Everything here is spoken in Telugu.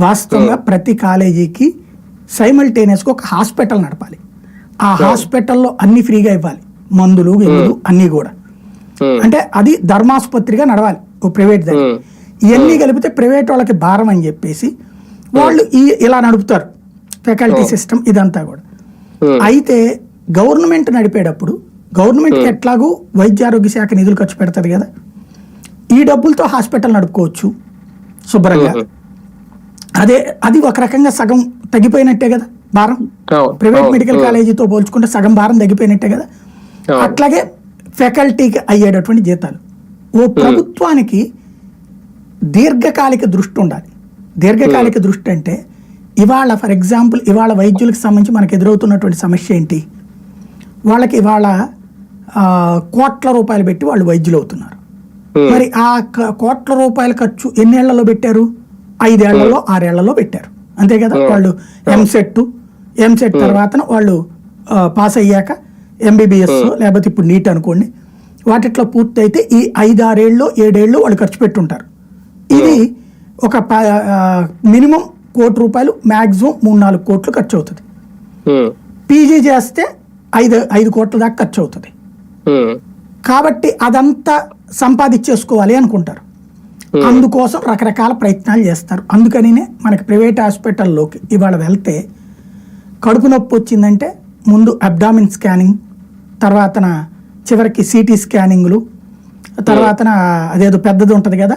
వాస్తవంగా ప్రతి కాలేజీకి సైమల్టేనియస్గా ఒక హాస్పిటల్ నడపాలి. ఆ హాస్పిటల్లో అన్ని ఫ్రీగా ఇవ్వాలి. మందులు గిల్లులు అన్నీ కూడా. అంటే అది ధర్మాసుపత్రిగా నడవాలి. ఓ ప్రైవేట్ దగ్గర. ఇవన్నీ కలిపితే ప్రైవేట్ వాళ్ళకి భారం అని చెప్పేసి వాళ్ళు ఈ ఇలా నడుపుతారు. ఫ్యాకల్టీ సిస్టమ్ ఇదంతా కూడా. అయితే గవర్నమెంట్ నడిపేటప్పుడు గవర్నమెంట్కి ఎట్లాగూ వైద్య ఆరోగ్య శాఖ నిధులు ఖర్చు పెడుతుంది కదా? ఈ డబ్బులతో హాస్పిటల్ నడుపుకోవచ్చు. శుభ్రంగా. అదే అది ఒక రకంగా సగం తగ్గిపోయినట్టే కదా భారం? ప్రైవేట్ మెడికల్ కాలేజీతో పోల్చుకుంటే సగం భారం తగ్గిపోయినట్టే కదా. అట్లాగే ఫ్యాకల్టీకి అయ్యేటటువంటి జీతాలు. ఓ ప్రభుత్వానికి దీర్ఘకాలిక దృష్టి ఉండాలి. దీర్ఘకాలిక దృష్టి అంటే ఇవాళ ఫర్ ఎగ్జాంపుల్ ఇవాళ వైద్యులకు సంబంధించి మనకు ఎదురవుతున్నటువంటి సమస్య ఏంటి? వాళ్ళకి ఇవాళ కోట్ల రూపాయలు పెట్టి వాళ్ళు వైద్యులు అవుతున్నారు మరి ఆ కోట్ల రూపాయల ఖర్చు ఎన్నేళ్ళలో పెట్టారు? ఐదేళ్ళలో ఆరేళ్ళలో పెట్టారు. అంతే కదా? వాళ్ళు ఎంసెట్ ఎంసెట్ తర్వాత వాళ్ళు పాస్ అయ్యాక ఎంబీబీఎస్ లేకపోతే ఇప్పుడు నీట్ అనుకోండి. వాటిట్లో పూర్తయితే ఈ ఐదారేళ్ళు ఏడేళ్ళు వాళ్ళు ఖర్చు పెట్టుంటారు. ఇది ఒక మినిమం కోటి రూపాయలు మ్యాక్సిమం మూడు నాలుగు కోట్లు ఖర్చు అవుతుంది పీజీ చేస్తే ఐదు ఐదు కోట్ల దాకా ఖర్చు అవుతుంది కాబట్టి అదంతా సంపాదించేసుకోవాలి అనుకుంటారు. అందుకోసం రకరకాల ప్రయత్నాలు చేస్తారు. అందుకనినే మనకి ప్రైవేట్ హాస్పిటల్లోకి ఇవాళ వెళ్తే కడుపు నొప్పి వచ్చిందంటే ముందు అబ్డామిన్ స్కానింగ్ తర్వాతన చివరికి సిటీ స్కానింగ్లు తర్వాతన అదేదో పెద్దది ఉంటుంది కదా